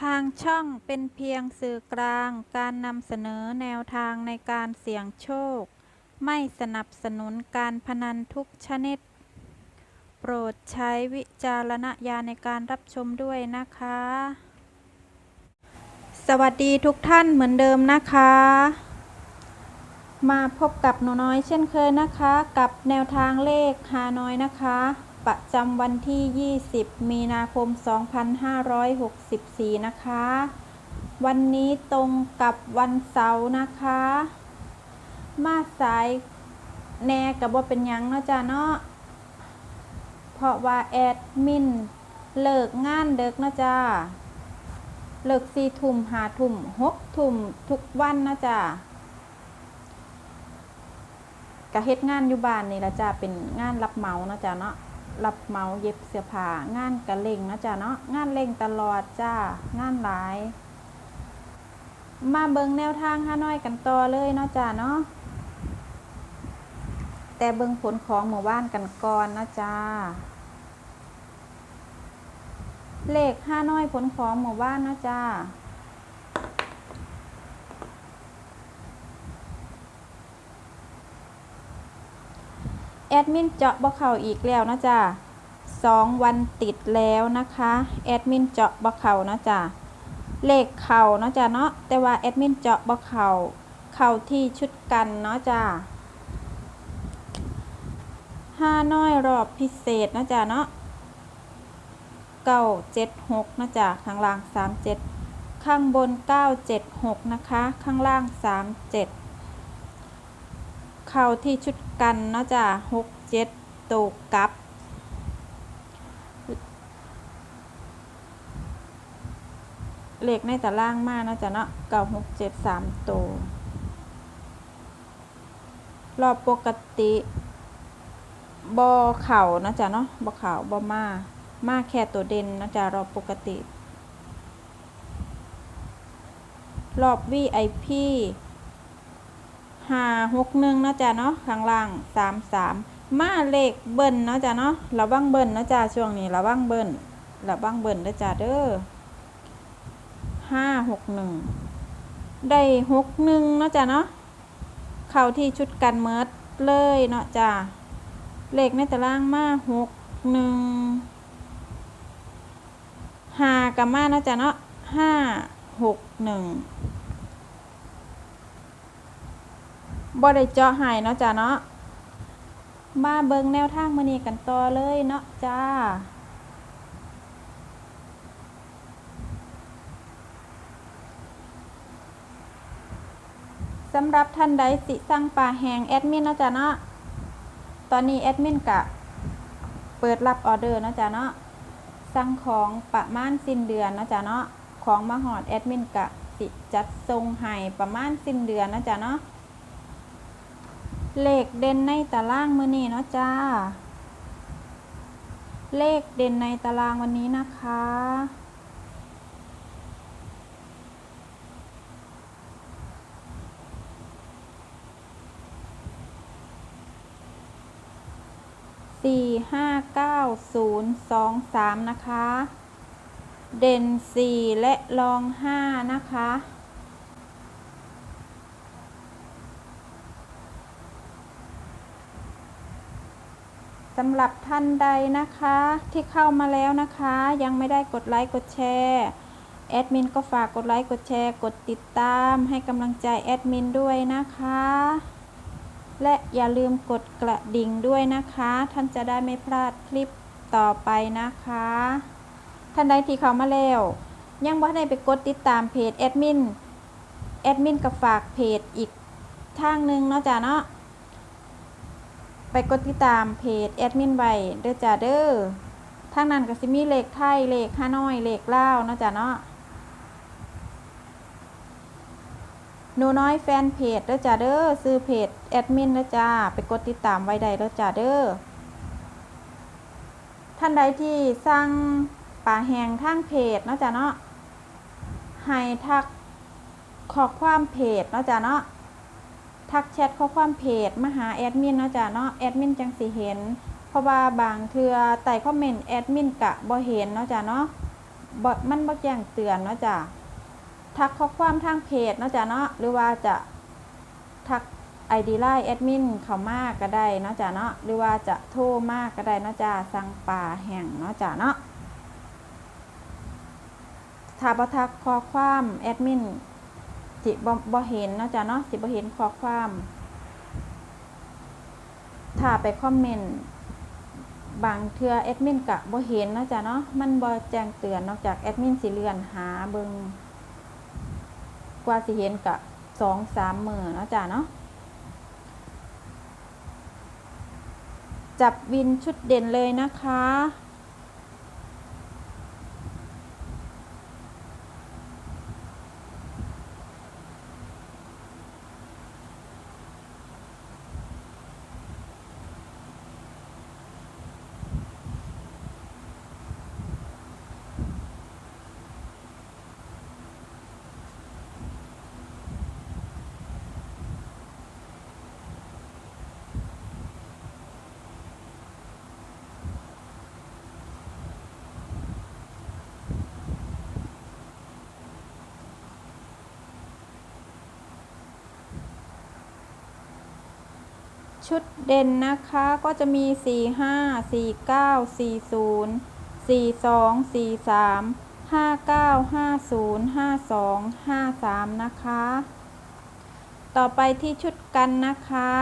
ทางช่องเป็นเพียงสื่อกลางการนำเสนอแนวทางในการเสี่ยงโชค ไม่สนับสนุนการพนันทุกชนิด โปรดใช้วิจารณญาณในการรับชมด้วยนะคะ สวัสดีทุกท่านเหมือนเดิมนะคะ มาพบกับหนูน้อยเช่นเคยนะคะ กับแนวทางเลขฮานอยนะคะ ประจำวันที่ 20 มีนาคม 2564 นะคะ วันนี้ตรงกับวันเสาร์นะคะ มาสายแน่กับว่าเป็นยังเนาะจ้าเนาะ เพราะว่าแอดมินเลิกงานเด็กนะจ้า เลิกสี่ทุ่มหาทุ่มหกทุ่มทุกวันนะจ้ากะเฮ็ดงานอยู่บ้านนี่ละจ้าเป็นงานรับเหมานะจ้าเนาะ รับเหมาเย็บเสื้อผ้างานกระเล่งนะจ้าเนาะงานเล่งตลอดจ้างานหลาย มาเบิงแนวทางฮานอยกันต่อเลยเนาะจ้าเนาะแต่เบิงผลของหมู่บ้านกันก่อนนะจ้าเลขห้าน้อยผลของหมู่บ้านนะจ้า แอดมินเจาะบ่เข่าอีกแล้วนะจ้าสองวันติดแล้วนะคะ แอดมินเจาะบ่เข่านะจ้าเลขเข่าเนาะจ้าเนาะ แต่ว่าแอดมินเจาะบ่เข่าเข่าที่ชุดกันเนาะจ้าห้าน้อยรอบพิเศษนะจ้าเนาะเก้าเจ็ดหกนะจ๊ะข้างล่างสามเจ็ดข้างบนเก้าเจ็ดหกนะคะ ข้างล่างสามเจ็ด เข่าที่ชุดกันนะจ๊ะหกเจ็ดตกกับ เลขในตารางมากนะจ๊ะเนาะเก้าหกเจ็ดสามตัวรอบปกติบอเข่านะจ๊ะเนาะบอเข่าบอมา มากแค่ตัวเด่นนะจ๊ะรอบปกติ รอบ VIP ห้าหกหนึ่งนะจ๊ะเนาะข้างล่างสามสามมาเลขเบิ้ลนะจ๊ะเนาะระวังเบิ้ลนะจ๊ะช่วงนี้ระวังเบิ้ลระวังเบิ้ลนะจ๊ะเด้อห้าหกหนึ่งได้หกหนึ่งนะจ๊ะเนาะเข้าที่ชุดกันเมิดเลยเนาะจ๊ะเลขในตารางมาหกหนึ่งหากับมาเนาะจ้ะเนาะห้าหกหนึ่ง บ่ได้เจาะใหายเนาะจ้ะเนาะมาเบิงแนวทางมื้อนี้กันต่อเลยเนาะจ้าสำหรับท่านใดสิสั่งปลาแหงแอดมินเนาะจ้ะเนาะตอนนี้แอดมินกะเปิดรับออเดอร์เนาะจ้ะเนาะสั่งของประมาณสิ้นเดือนเนาะจ๊ะเนาะของมาหอดแอดมินกะสิจัดทรงให้ประมาณสิ้นเดือนเนาะจ๊ะเนาะ เลขเด่นในตารางมือนี้เนาะจ้า เลขเด่นในตารางวันนี้นะคะ สี่ห้าเก้าศูนย์สองสามนะคะ เด่นสี่และรองห้านะคะ สำหรับท่านใดนะคะที่เข้ามาแล้วนะคะ ยังไม่ได้กดไลค์กดแชร์แอดมินก็ฝากกดไลค์กดแชร์กดติดตามให้กำลังใจแอดมินด้วยนะคะ และอย่าลืมกดกระดิ่งด้วยนะคะ ท่านจะได้ไม่พลาดคลิปต่อไปนะคะ ท่านใดที่เข้ามาแล้ว ยังบ่ได้ไปกดติดตามเพจแอดมินแอดมินก็ฝากเพจอีกทางหนึ่งเนาะจ้ะเนาะ ไปกดติดตามเพจแอดมินไว้เด้อจ้าเด้อทางนั้นก็สิมีเลขไทยเลขห้าน้อยเลขลาวเนาะจ้ะเนาะหนูน้อยแฟนเพจแล้วจ้าเด้อซื้อเพจแอดมินแล้วจ้าไปกดติดตามไว้ได้แล้วจ้าเด้อท่านใดที่สั่งป่าแหงทางเพจเนาะจ้าเนาะให้ทักขอความเพจเนาะจ้าเนาะ ทักแชทข้อความเพจมาหาแอดมินเนาะจ้าเนาะแอดมินจังสิเห็น เพราะว่าบางเทือใต้คอมเมนต์แอดมินกะบ่เห็นเนาะจ้าเนาะบ่มันบ่แจ้งเตือนเนาะจ้ะทักข้อความทางเพจเนาะจ้ะเนาะหรือว่าจะทัก ID ไลน์แอดมินเขามากก็ได้เนาะจ้ะเนาะหรือว่าจะโทรมากก็ได้เนาะจ้ะสั่งปลาแห้งเนาะจ้ะเนาะถ้าบ่ทักข้อความแอดมิน สิบ่บ่เห็นเนาะจ้ะเนาะสิบ่เห็นข้อความถ้าไปคอมเมนต์บางเทื่อแอดมินกะบ่เห็นเนาะจ้ะเนาะมันบ่แจ้งเตือนนอกจากแอดมินสิเลื่อนหาเบิงกว่าสิเห็นกะ2-3มื้อเนาะจ้ะเนาะจับวินชุดเด่นเลยนะคะ ชุดเด่นนะคะก็จะมี 4 5 4 9 4 0 4 2 4 3 5 9 5 0 5 2 5 3 นะคะ ต่อไปที่ชุดกันนะคะ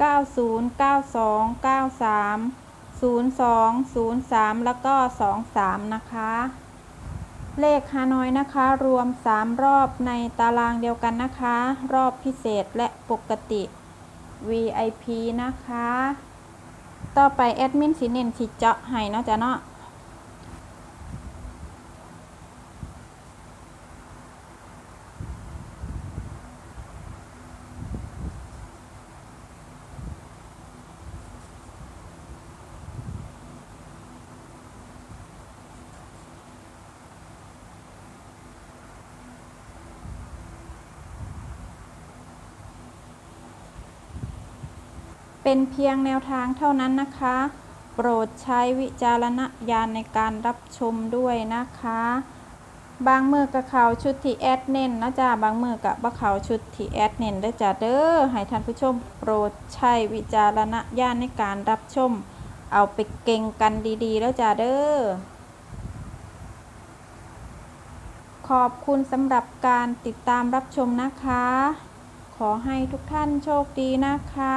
90 92 93 02 03 แล้วก็ 23 นะคะ เลขฮานอยนะคะ รวม 3 รอบในตารางเดียวกันนะคะ รอบพิเศษและปกติ VIP นะคะ ต่อไปแอดมินสิเน้นสิเจาะให้นะจ้ะเนาะ เป็นเพียงแนวทางเท่านั้นนะคะ โปรดใช้วิจารณญาณในการรับชมด้วยนะคะ บางมือกับเขาชุดที่แอดเน้นนะจ๊ะบางมือกับบ่เขาชุดที่แอดเน้นได้จ้ะเด้อให้ท่านผู้ชม โปรดใช้วิจารณญาณในการรับชม เอาไปเก่งกันดีๆ แล้วจ้ะเด้อขอบคุณสำหรับการติดตามรับชมนะคะ ขอให้ทุกท่านโชคดีนะคะ